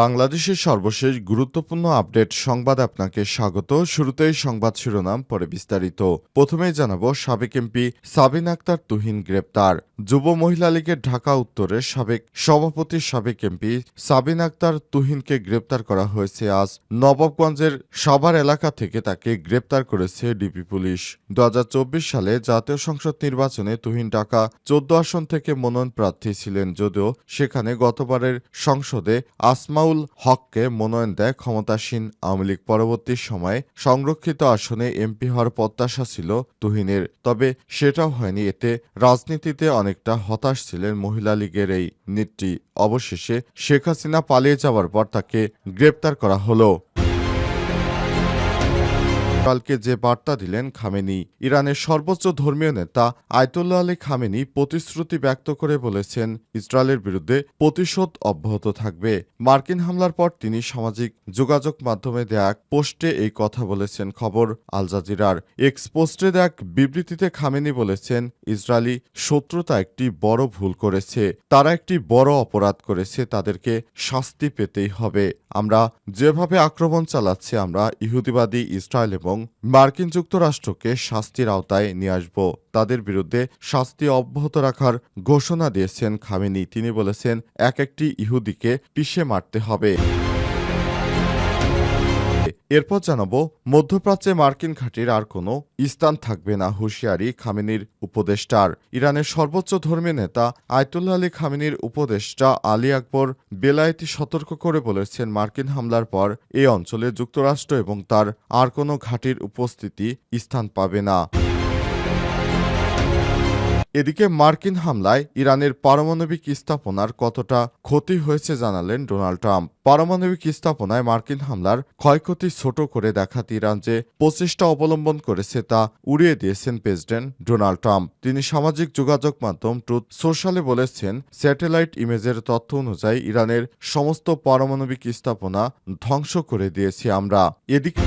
বাংলাদেশের সর্বশেষ গুরুত্বপূর্ণ আপডেট সংবাদ আপনাকে স্বাগত। শুরুতেই সংবাদ শিরোনাম, পরে বিস্তারিত। প্রথমেই জানাব, সাবেক এমপি সাবিন আক্তার তুহিন গ্রেপ্তার। যুব মহিলা লীগের ঢাকা উত্তরের সাবেক সভাপতি সাবেক এমপি সাবিন আক্তার তুহিনকে গ্রেপ্তার করা হয়েছে। আজ নবাবগঞ্জের সাভার এলাকা থেকে তাকে গ্রেপ্তার করেছে ডিবি পুলিশ। দু হাজার চব্বিশ সালে জাতীয় সংসদ নির্বাচনে তুহিন ঢাকা চোদ্দ আসন থেকে মনোনয়ন প্রার্থী ছিলেন, যদিও সেখানে গতবারের সংসদে আসমাউল হককে মনোনয়ন দেয় ক্ষমতাসীন আওয়ামী লীগ পরবর্তী সময়ে। সংরক্ষিত আসনে এমপি হওয়ার প্রত্যাশা ছিল তুহিনের, তবে সেটাও হয়নি। এতে রাজনীতিতে অনেকটা হতাশ ছিলেন মহিলা লীগের এই নেত্রী। অবশেষে শেখ হাসিনা পালিয়ে যাওয়ার পর তাকে গ্রেপ্তার করা হলো। কালকে যে বার্তা দিলেন খামেনি, ইরানের সর্বোচ্চ ধর্মীয় নেতা আয়তুল্লাহ আলী খামেনি প্রতিশ্রুতি ব্যক্ত করে বলেছেন, ইসরায়েলের বিরুদ্ধে প্রতিশোধ অব্যাহত থাকবে। মার্কিন হামলার পর তিনি সামাজিক যোগাযোগ মাধ্যমে দেয়া এক পোস্টে এই কথা বলেছেন খবর আল জাজিরার। এক্স পোস্টে এক বিবৃতিতে খামেনি বলেছেন, ইসরায়েলি শত্রুতা একটি বড় ভুল করেছে, তারা একটি বড় অপরাধ করেছে, তাদেরকে শাস্তি পেতেই হবে। আমরা যেভাবে আক্রমণ চালাচ্ছি, আমরা ইহুদিবাদী ইসরায়েল এবং মার্কিন যুক্তরাষ্ট্রকে শাস্তির আওতায় নিয়ে আসব। তাদের বিরুদ্ধে শাস্তি অব্যাহত রাখার ঘোষণা দিয়েছেন খামেনি। তিনি বলেছেন এক একটি ইহুদিকে পিষে মারতে হবে। এরপর জানাব, মধ্যপ্রাচ্যে মার্কিন ঘাঁটির আর কোনো স্থান থাকবে না হুঁশিয়ারি খামেনির উপদেষ্টার। ইরানের সর্বোচ্চ ধর্মীয় নেতা আয়তুল্লা আলী খামেনির উপদেষ্টা আলী আকবর বেলায়েতি সতর্ক করে বলেছেন, মার্কিন হামলার পর এই অঞ্চলে যুক্তরাষ্ট্র এবং তার আর কোনো ঘাঁটির উপস্থিতি স্থান পাবে না। এদিকে মার্কিন হামলায় ইরানের পারমাণবিক স্থাপনার কতটা ক্ষতি হয়েছে জানালেন ডোনাল্ড ট্রাম্প। পারমাণবিক স্থাপনায় মার্কিন হামলার ক্ষয়ক্ষতি ছোট করে দেখাতে ইরান যে প্রচেষ্টা অবলম্বন করেছে তা উড়িয়ে দিয়েছেন প্রেসিডেন্ট ডোনাল্ড ট্রাম্প। তিনি সামাজিক যোগাযোগ মাধ্যম ট্রুথ সোশ্যালে বলেছেন, স্যাটেলাইট ইমেজের তথ্য অনুযায়ী ইরানের সমস্ত পারমাণবিক স্থাপনা ধ্বংস করে দিয়েছি আমরা। এদিকে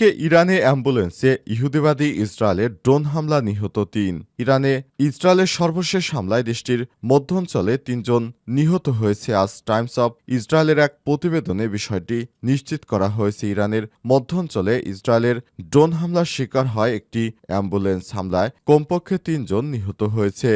এদিকে ইরানে অ্যাম্বুলেন্সে ইহুদিবাদী ইসরায়েলের ড্রোন হামলা নিহত তিন। ইরানে ইসরায়েলের সর্বশেষ হামলায় দেশটির মধ্যাঞ্চলে তিনজন নিহত হয়েছে। আজ টাইমস অব ইসরায়েলের এক প্রতিবেদনে বিষয়টি নিশ্চিত করা হয়েছে। ইরানের মধ্যাঞ্চলে ইসরায়েলের ড্রোন হামলার শিকার হয় একটি অ্যাম্বুলেন্স হামলায়। কমপক্ষে তিনজন নিহত হয়েছে।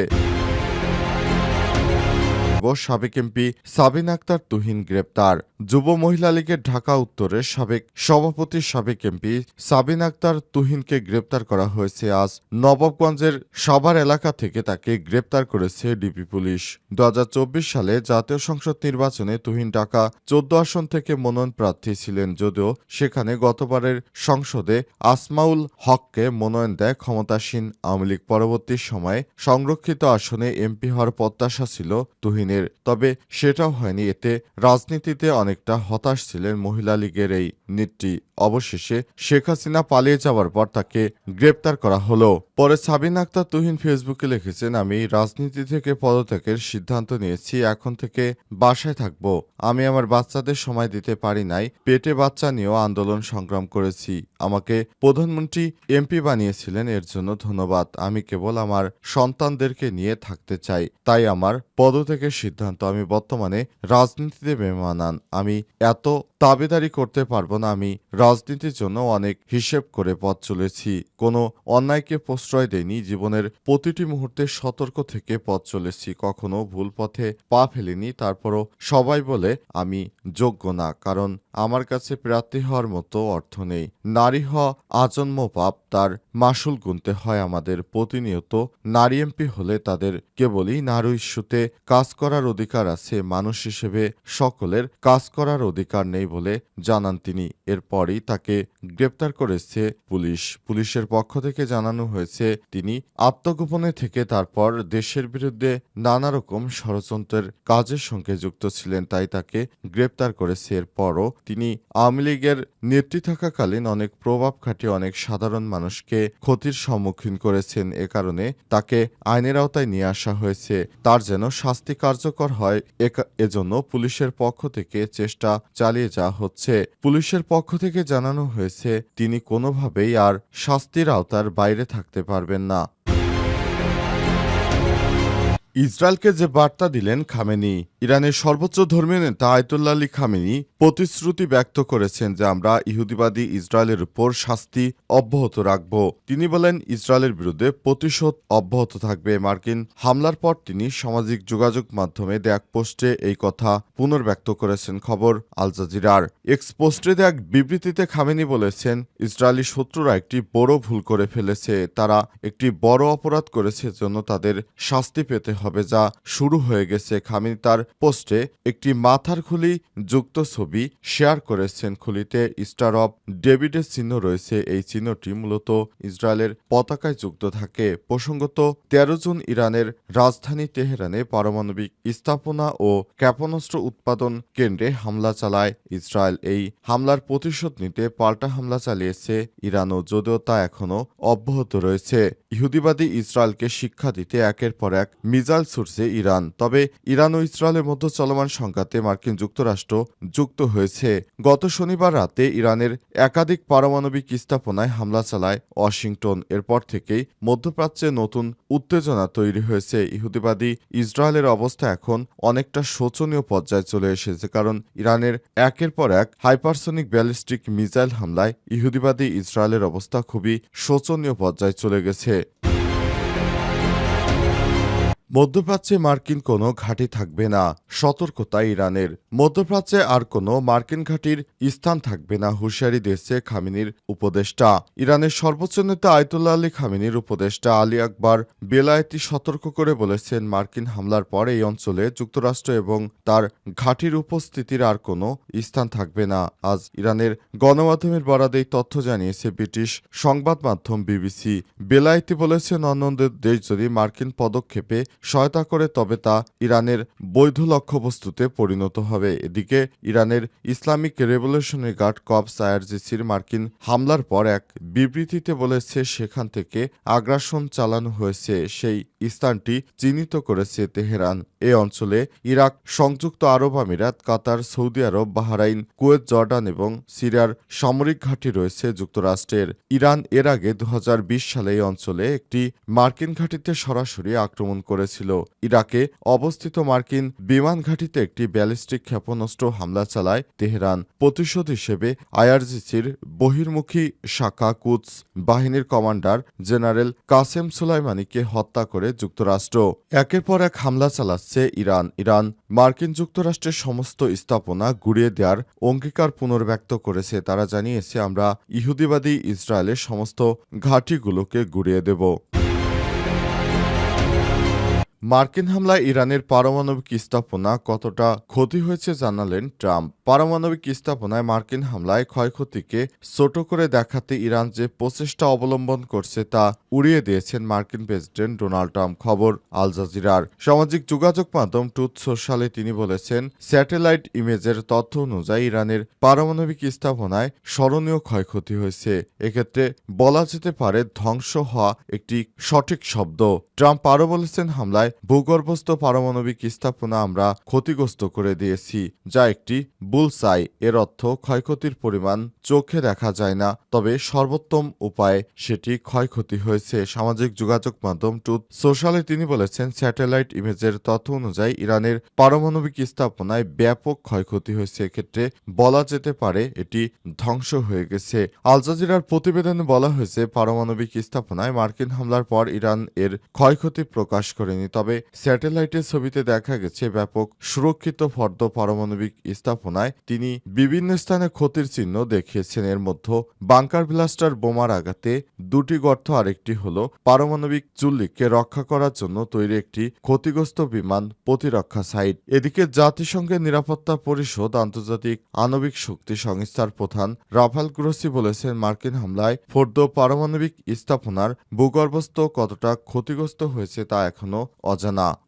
সাবেক এমপি সাবিন আক্তার তুহিন গ্রেপ্তার। যুব মহিলা লীগের ঢাকা উত্তরের সাবেক সভাপতি, সাবেক এমপি সাবিন আক্তার তুহিনকে গ্রেপ্তার করা হয়েছে। আজ নবাবগঞ্জের সাভার এলাকা থেকে তাকে গ্রেপ্তার করেছে ডিবি পুলিশ। দু হাজার চব্বিশ সালে জাতীয় সংসদ নির্বাচনে তুহিন ঢাকা চোদ্দ আসন থেকে মনোনয়ন প্রার্থী ছিলেন, যদিও সেখানে গতবারের সংসদে আসমাউল হককে মনোনয়ন দেয় ক্ষমতাসীন আওয়ামী লীগ। পরবর্তী সময়ে সংরক্ষিত আসনে এমপি হওয়ার প্রত্যাশা ছিল তুহিনের, তবে সেটাও হয়নি। এতে রাজনীতিতে অনেকটা হতাশ ছিলেন মহিলা লীগের এই নেত্রী অবশেষে শেখ হাসিনা পালিয়ে যাওয়ার পর তাকে গ্রেপ্তার করা হলো। পরে সাবিন আক্তার তুহিন ফেসবুকে লিখেছেন, আমি রাজনীতি থেকে পদত্যাগের সিদ্ধান্ত নিয়েছি, এখন থেকে বাসায় থাকব। আমি আমার বাচ্চাদের সময় দিতে পারি নাই, পেটে বাচ্চা নিয়েও আন্দোলন সংগ্রাম করেছি। আমাকে প্রধানমন্ত্রী এমপি বানিয়েছিলেন, এর জন্য ধন্যবাদ। আমি কেবল আমার সন্তানদেরকে নিয়ে থাকতে চাই। তাই আমার পদত্যাগের সিদ্ধান্ত আমি বর্তমানে রাজনীতিতে বেমানান আমি এত দাবিদারি করতে পারব না আমি। রাজনীতির জন্য অনেক হিসেব করে পথ চলেছি। কোনো অন্যায়কে প্রশ্রয় দেয়নি জীবনের প্রতিটি মুহূর্তে সতর্ক থেকে পথ চলেছি। কখনো ভুল পথে পা ফেলিনি। তারপরও সবাই বলে, আমি যোগ্য না। কারণ আমার কাছে প্রার্থী হওয়ার মতো অর্থ নেই। নারী হওয়া আজন্ম পাপ। তার মাসুল গুনতে হয় আমাদের প্রতিনিয়ত। নারী এমপি হলে তাদের কেবলই নারী ইস্যুতে কাজ করার অধিকার আছে, মানুষ হিসেবে সকলের কাজ করার অধিকার নেই বলে জানান তিনি। এরপরই তাকে গ্রেপ্তার করেছে পুলিশ। পুলিশের পক্ষ থেকে জানানো হয়েছে, তিনি আত্মগোপনে থেকে তারপর দেশের বিরুদ্ধে নানা রকম ষড়যন্ত্রের কাজের সঙ্গে যুক্ত ছিলেন, তাই তাকে গ্রেপ্তার করেছে। এরপরও তিনি আওয়ামী লীগের নেত্রী থাকাকালীন অনেক প্রভাব খাটিয়ে অনেক সাধারণ মানুষকে ক্ষতির সম্মুখীন করেছেন এ কারণে তাকে আইনের আওতায় নিয়ে আসা হয়েছে। তার যেন শাস্তি কার্যকর হয় এজন্য পুলিশের পক্ষ থেকে চেষ্টা চালিয়ে যাওয়া হচ্ছে। পুলিশের পক্ষ থেকে জানানো হয়েছে, তিনি কোনোভাবেই আর শাস্তির আওতার বাইরে থাকতে পারবেন না। ইসরায়েলকে যে বার্তা দিলেন খামেনি ইরানের সর্বোচ্চ ধর্মীয় নেতা আয়তুল্লাহ আলী খামেনি প্রতিশ্রুতি ব্যক্ত করেছেন যে আমরা ইহুদিবাদী ইসরায়েলের উপর শাস্তি অব্যাহত রাখব। তিনি বলেন, ইসরায়েলের বিরুদ্ধে প্রতিশোধ অব্যাহত থাকবে। মার্কিন হামলার পর তিনি সামাজিক যোগাযোগ মাধ্যমে দেয়া পোস্টে এই কথা পুনর্ব্যক্ত করেছেন খবর আল জাজিরার। এক্স পোস্টে দেয়া বিবৃতিতে খামেনি বলেছেন, ইসরায়েলি শত্রুরা একটি বড় ভুল করে ফেলেছে। তারা একটি বড় অপরাধ করেছে জন্য তাদের শাস্তি পেতে হবে, যা শুরু হয়ে গেছে। খামেনি তার পোস্টে একটি মাথার খুলি যুক্ত ছবি শেয়ার করেছেন খুলিতে স্টার অফ ডেভিডের চিহ্ন রয়েছে। এই চিহ্নটি মূলত ইসরায়েলের পতাকায় যুক্ত থাকে। প্রসঙ্গত, তেরো জুন ইরানের রাজধানী তেহরানে পারমাণবিক স্থাপনা ও ক্ষেপণাস্ত্র উৎপাদন কেন্দ্রে হামলা চালায় ইসরায়েল। এই হামলার প্রতিশোধ নিতে পাল্টা হামলা চালিয়েছে ইরানও যদিও তা এখনও অব্যাহত রয়েছে। ইহুদিবাদী ইসরায়েলকে শিক্ষা দিতে একের পর এক মিজাইল ছুটছে ইরান। তবে ইরান ও ইসরায়েলের মধ্যে চলমান সংঘাতে মার্কিন যুক্তরাষ্ট্র যুক্ত হয়েছে। গত শনিবার রাতে ইরানের একাধিক পারমাণবিক স্থাপনায় হামলা চালায় ওয়াশিংটন। এরপর থেকেই মধ্যপ্রাচ্যে নতুন উত্তেজনা তৈরি হয়েছে। ইহুদিবাদী ইসরায়েলের অবস্থা এখন অনেকটা শোচনীয় পর্যায়ে চলে এসেছে কারণ ইরানের একের পর এক হাইপারসনিক ব্যালিস্টিক মিসাইল হামলায় ইহুদিবাদী ইসরায়েলের অবস্থা খুবই শোচনীয় পর্যায়ে চলে গেছে। মধ্যপ্রাচ্যে মার্কিন কোনো ঘাঁটি থাকবে না। সতর্কতা ইরানের। মধ্যপ্রাচ্যে আর কোনো মার্কিন ঘাঁটির স্থান থাকবে না, হুঁশিয়ারি দিয়েছে খামিনির উপদেষ্টা। ইরানের সর্বোচ্চ নেতা আয়তুল্লাহ আলী খামিনির উপদেষ্টা আলী আকবর বেলায়েতি সতর্ক করে বলেছেন, মার্কিন হামলার পর এই অঞ্চলে যুক্তরাষ্ট্র এবং তার ঘাঁটির উপস্থিতির আর কোনো স্থান থাকবে না। আজ ইরানের গণমাধ্যমের বরাদে এই তথ্য জানিয়েছে ব্রিটিশ সংবাদ মাধ্যম বিবিসি। বেলায়েতি বলেছেন, অন্যান্য দেশ যদি মার্কিন পদক্ষেপে সহায়তা করে তবে তা ইরানের বৈধ লক্ষ্যবস্তুতে পরিণত হবে। এদিকে ইরানের ইসলামিক রেভলিউশনারি গার্ড কপস আইআরজিসির মার্কিন হামলার পর এক বিবৃতিতে বলেছে, সেখান থেকে আগ্রাসন চালানো হয়েছে। সেই স্থানটি চিহ্নিত করেছে তেহরান। এ অঞ্চলে ইরাক, সংযুক্ত আরব আমিরাত, Qatar, Saudi Arab, Bahrain, Kuwait, Jordan এবং সিরিয়ার সামরিক ঘাঁটি রয়েছে যুক্তরাষ্ট্রের। ইরান এর আগে দু হাজার বিশ সালে এই অঞ্চলে একটি মার্কিন ঘাঁটিতে সরাসরি আক্রমণ করেছিল। ইরাকে অবস্থিত মার্কিন বিমান ঘাঁটিতে একটি ব্যালিস্টিক ক্ষেপণাস্ত্র হামলা চালায় তেহরান। প্রতিশোধ হিসেবে আইআরজিসির বহির্মুখী শাখা কুৎস বাহিনীর কমান্ডার জেনারেল কাসেম সুলাইমানিকে হত্যা করে যুক্তরাষ্ট্র। একের পর এক হামলা চালাচ্ছে ইরান। ইরান মার্কিন যুক্তরাষ্ট্রের সমস্ত স্থাপনা গুড়িয়ে দেওয়ার অঙ্গীকার পুনর্ব্যক্ত করেছে। তারা জানিয়েছে, আমরা ইহুদিবাদী ইসরায়েলের সমস্ত ঘাঁটিগুলোকে গুড়িয়ে দেব। মার্কিন হামলায় ইরানের পারমাণবিক স্থাপনা কতটা ক্ষতি হয়েছে জানালেন ট্রাম্প। পারমাণবিক স্থাপনায় মার্কিন হামলায় ক্ষয়ক্ষতিকে ছোট করে দেখাতে ইরান যে প্রচেষ্টা অবলম্বন করছে তা উড়িয়ে দিয়েছেন মার্কিন প্রেসিডেন্ট ডোনাল্ড ট্রাম্প খবর আল জাজিরার। সামাজিক যোগাযোগ মাধ্যম টুথ সোশ্যালে তিনি বলেছেন, স্যাটেলাইট ইমেজের তথ্য অনুযায়ী ইরানের পারমাণবিক স্থাপনায় স্মরণীয় ক্ষয়ক্ষতি হয়েছে। এক্ষেত্রে বলা যেতে পারে ধ্বংস হওয়া একটি সঠিক শব্দ। ট্রাম্প আরও বলেছেন, হামলায় ভূগর্ভস্থ পারমাণবিক স্থাপনা আমরা ক্ষতিগ্রস্ত করে দিয়েছি, যা একটি বুলসাই। এর অর্থ ক্ষয়ক্ষতির পরিমাণ চোখে দেখা যায় না। তবে সর্বোত্তম উপায়ে সেটি ক্ষয়ক্ষতি হয়েছে। সামাজিক যোগাযোগ মাধ্যম টুথ সোশ্যালে তিনি বলেছেন, স্যাটেলাইট ইমেজের তথ্য অনুযায়ী ইরানের পারমাণবিক স্থাপনায় ব্যাপক ক্ষয়ক্ষতি হয়েছে। এক্ষেত্রে বলা যেতে পারে এটি ধ্বংস হয়ে গেছে। আল জাজিরার প্রতিবেদনে বলা হয়েছে, পারমাণবিক স্থাপনায় মার্কিন হামলার পর ইরান এর ক্ষয়ক্ষতি প্রকাশ করেনি। তবে স্যাটেলাইটের ছবিতে দেখা গেছে ব্যাপক সুরক্ষিত ফর্দ পারমাণবিক স্থাপনায় তিনি বিভিন্ন স্থানে ক্ষতির চিহ্ন দেখিয়েছেন। এর মধ্যে বাংকার ব্লাস্টার বোমার আঘাতে দুটি গর্ত আরেকটি হল পারমাণবিক চুল্লিকে রক্ষা করার জন্য তৈরি একটি ক্ষতিগ্রস্ত বিমান প্রতিরক্ষা সাইট। এদিকে জাতিসংঘের নিরাপত্তা পরিষদ আন্তর্জাতিক আণবিক শক্তি সংস্থার প্রধান রাফাল গ্রোসি বলেছেন, মার্কিন হামলায় ফোর্দ পারমাণবিক স্থাপনার ভূগর্ভস্থ কতটা ক্ষতিগ্রস্ত হয়েছে তা এখনও 哦真的